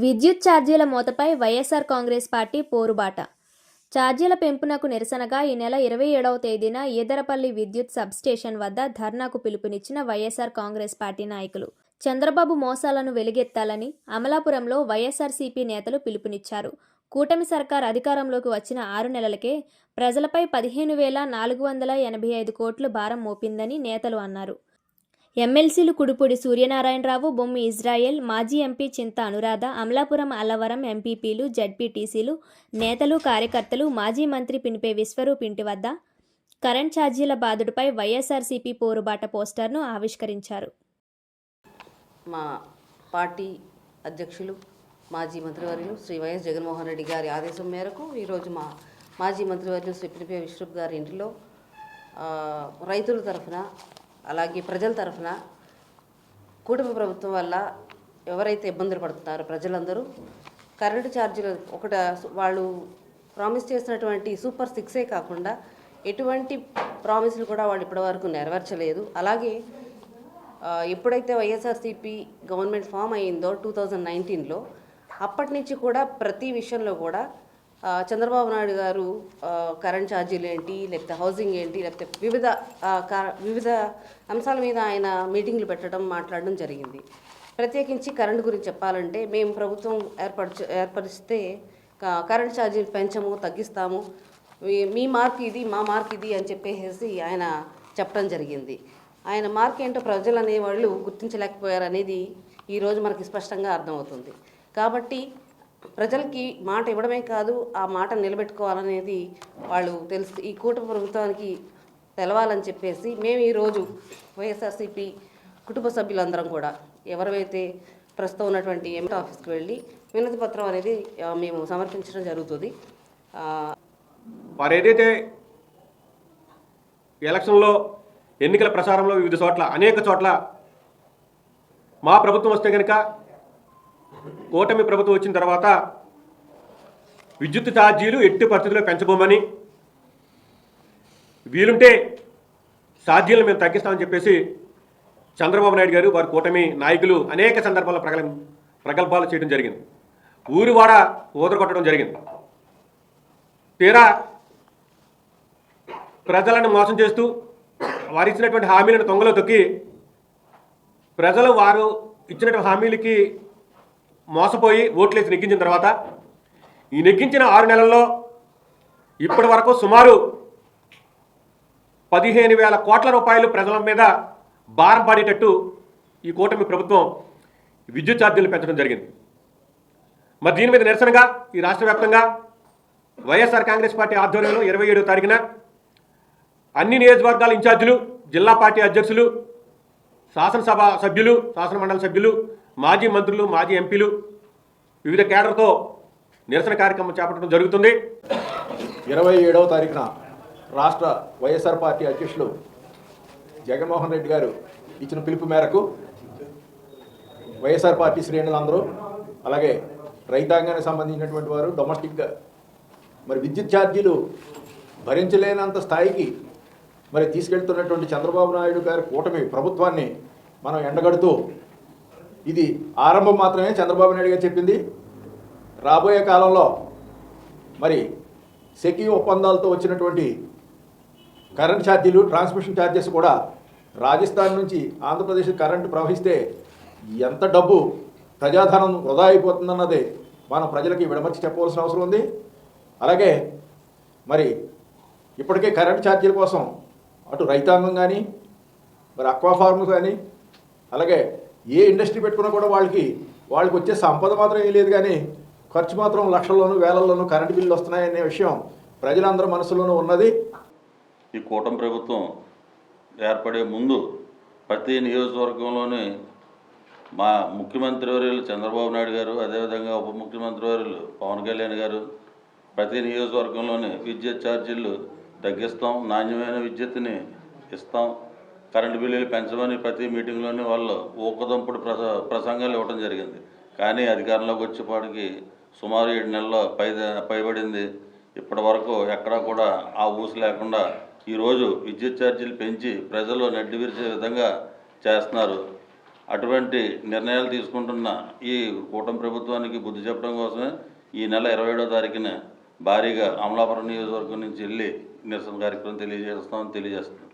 విద్యుత్ ఛార్జీల మోతపై వైఎస్ఆర్ కాంగ్రెస్ పార్టీ పోరుబాట. ఛార్జీల పెంపునకు నిరసనగా ఈ నెల ఇరవై ఏడవ తేదీన ఈదరపల్లి విద్యుత్ సబ్స్టేషన్ వద్ద ధర్నాకు పిలుపునిచ్చిన వైఎస్ఆర్ కాంగ్రెస్ పార్టీ నాయకులు. చంద్రబాబు మోసాలను వెలుగెత్తాలని అమలాపురంలో వైఎస్ఆర్సీపీ నేతలు పిలుపునిచ్చారు. కూటమి సర్కార్ అధికారంలోకి వచ్చిన ఆరు నెలలకే ప్రజలపై పదిహేను వేల నాలుగు వందల ఎనభై ఐదు కోట్లు భారం మోపిందని నేతలు అన్నారు. ఎమ్మెల్సీలు కుడుపూడి సూర్యనారాయణరావు బొమ్మి ఇజ్రాయెల్ మాజీ ఎంపీ చింత అనురాధ అమలాపురం అల్లవరం ఎంపీపీలు జడ్పీటీసీలు నేతలు కార్యకర్తలు మాజీ మంత్రి పినిపే విశ్వరూప్ ఇంటి వద్ద కరెంట్ ఛార్జీల బాధుడిపై వైఎస్ఆర్సీపీ పోరుబాట పోస్టర్ను ఆవిష్కరించారు. మా పార్టీ అధ్యక్షులు మాజీ మంత్రివర్యులు శ్రీ వైఎస్ జగన్మోహన్ రెడ్డి గారి ఆదేశం మేరకు ఈరోజు మా మాజీ మంత్రివర్యులు శ్రీ పినిపే విశ్వరూప్ గారి ఇంటిలో రైతుల తరఫున అలాగే ప్రజల తరఫున కూటమి ప్రభుత్వం వల్ల ఎవరైతే ఇబ్బందులు పడుతున్నారో ప్రజలందరూ కరెంటు ఛార్జీలు ఒకట వాళ్ళు ప్రామిస్ చేసినటువంటి సూపర్ సిక్సే కాకుండా ఎటువంటి ప్రామిస్లు కూడా వాళ్ళు ఇప్పటివరకు నెరవేర్చలేదు. అలాగే ఎప్పుడైతే వైఎస్ఆర్సీపీ గవర్నమెంట్ ఫామ్ అయ్యిందో టూ థౌజండ్ నైన్టీన్లో అప్పటి నుంచి కూడా ప్రతి విషయంలో కూడా చంద్రబాబు నాయుడు గారు కరెంట్ ఛార్జీలు ఏంటి లేకపోతే హౌసింగ్ ఏంటి లేకపోతే వివిధ వివిధ అంశాల మీద ఆయన మీటింగ్లు పెట్టడం మాట్లాడడం జరిగింది. ప్రత్యేకించి కరెంట్ గురించి చెప్పాలంటే మేము ప్రభుత్వం ఏర్పరచు ఏర్పరిస్తే కరెంట్ ఛార్జీలు పెంచము తగ్గిస్తాము. మీ- మీ మార్క్ ఇది మా మార్క్ ఇది అని చెప్పేసి ఆయన చెప్పడం జరిగింది. ఆయన మార్క్ ఏంటో ప్రజలు అనేవాళ్ళు గుర్తించలేకపోయారు అనేది ఈరోజు మనకి స్పష్టంగా అర్థమవుతుంది. కాబట్టి ప్రజలకి మాట ఇవ్వడమే కాదు ఆ మాట నిలబెట్టుకోవాలనేది వాళ్ళు తెలుసు ఈ కూటమి ప్రభుత్వానికి తెలవాలని చెప్పేసి మేము ఈరోజు వైఎస్ఆర్సీపీ కుటుంబ సభ్యులందరం కూడా ఎవరైతే ప్రస్తుతం ఉన్నటువంటి ఎంపీ ఆఫీస్కి వెళ్ళి వినతి పత్రం అనేది మేము సమర్పించడం జరుగుతుంది. వారు ఏదైతే ఎలక్షన్లో ఎన్నికల ప్రచారంలో వివిధ చోట్ల అనేక చోట్ల మా ప్రభుత్వం వస్తే కనుక కూటమి ప్రభుత్వం వచ్చిన తర్వాత విద్యుత్ ఛార్జీలు ఎట్టి పరిస్థితుల్లో పెంచబోమని వీలుంటే ఛార్జీలను మేము తగ్గిస్తామని చెప్పేసి చంద్రబాబు నాయుడు గారు వారి కూటమి నాయకులు అనేక సందర్భాల్లో ప్రగల ప్రగల్భాలు చేయడం జరిగింది. ఊరువాడ ఊదరగొట్టడం జరిగింది. తీరా ప్రజలను మోసం చేస్తూ వారు ఇచ్చినటువంటి హామీలను తొంగలో తొక్కి ప్రజలు వారు ఇచ్చినటువంటి హామీలకి మోసపోయి ఓట్లేసి నెగ్గించిన తర్వాత ఈ నెగ్గించిన ఆరు నెలల్లో ఇప్పటి వరకు సుమారు పదిహేను వేల కోట్ల రూపాయలు ప్రజల మీద భారం పడేటట్టు ఈ కూటమి ప్రభుత్వం విద్యుత్ ఛార్జీలు పెంచడం జరిగింది. మరి దీని మీద నిరసనగా ఈ రాష్ట్ర వ్యాప్తంగా వైఎస్ఆర్ కాంగ్రెస్ పార్టీ ఆధ్వర్యంలో ఇరవై ఏడో తారీఖున అన్ని నియోజకవర్గాల ఇన్ఛార్జీలు జిల్లా పార్టీ అధ్యక్షులు శాసనసభ సభ్యులు శాసనమండలి సభ్యులు మాజీ మంత్రులు మాజీ ఎంపీలు వివిధ కేడర్తో నిరసన కార్యక్రమం చేపట్టడం జరుగుతుంది. ఇరవై ఏడవ తారీఖున రాష్ట్ర వైఎస్ఆర్ పార్టీ అధ్యక్షులు జగన్మోహన్ రెడ్డి గారు ఇచ్చిన పిలుపు మేరకు వైఎస్ఆర్ పార్టీ శ్రేణులందరూ అలాగే రైతాంగానికి సంబంధించినటువంటి వారు డొమెస్టిక్గా మరి విద్యుత్ ఛార్జీలు భరించలేనంత స్థాయికి మరి తీసుకెళ్తున్నటువంటి చంద్రబాబు నాయుడు గారి కూటమి ప్రభుత్వాన్ని మనం ఎండగడుతూ ఇది ఆరంభం మాత్రమే చంద్రబాబు నాయుడు గారు చెప్పింది. రాబోయే కాలంలో మరి సెకీ ఒప్పందాలతో వచ్చినటువంటి కరెంట్ ఛార్జీలు ట్రాన్స్మిషన్ ఛార్జెస్ కూడా రాజస్థాన్ నుంచి ఆంధ్రప్రదేశ్ కరెంటు ప్రవహిస్తే ఎంత డబ్బు ప్రజాధనం వృధా అయిపోతుందన్నది మనం ప్రజలకి విడమర్చి చెప్పవలసిన అవసరం ఉంది. అలాగే మరి ఇప్పటికే కరెంట్ ఛార్జీల కోసం అటు రైతాంగం కానీ మరి అక్వాఫార్మ్ కానీ అలాగే ఏ ఇండస్ట్రీ పెట్టుకున్నా కూడా వాళ్ళకి వాళ్ళకి వచ్చే సంపద మాత్రం ఏం లేదు కానీ ఖర్చు మాత్రం లక్షల్లోనూ వేలల్లోనూ కరెంటు బిల్లు వస్తున్నాయనే విషయం ప్రజలందరూ మనసులోనూ ఉన్నది. ఈ కూటమి ప్రభుత్వం ఏర్పడే ముందు ప్రతి నియోజకవర్గంలోని మా ముఖ్యమంత్రి వర్యులు చంద్రబాబు నాయుడు గారు అదేవిధంగా ఉప ముఖ్యమంత్రి వర్యులు పవన్ కళ్యాణ్ గారు ప్రతి నియోజకవర్గంలోని విద్యుత్ ఛార్జీలు తగ్గిస్తాం నాణ్యమైన విద్యుత్తుని ఇస్తాం. కరెంటు బిల్లులు పెంచమని ప్రతి మీటింగ్లోనే వాళ్ళు ఊకదంపుడు ప్రస ప్రసంగాలు ఇవ్వడం జరిగింది. కానీ అధికారంలోకి వచ్చేపాటికి సుమారు ఏడు నెలల్లో పై పైబడింది. ఇప్పటి వరకు ఎక్కడా కూడా ఆ ఊసు లేకుండా ఈరోజు విద్యుత్ ఛార్జీలు పెంచి ప్రజలు నడ్డి విరిచే విధంగా చేస్తున్నారు. అటువంటి నిర్ణయాలు తీసుకుంటున్న ఈ కూటమి ప్రభుత్వానికి బుద్ధి చెప్పడం కోసమే ఈ నెల ఇరవై ఏడో తారీఖున భారీగా అమలాపురం నియోజకవర్గం నుంచి వెళ్ళి నిరసన కార్యక్రమం తెలియజేస్తామని తెలియజేస్తున్నాం.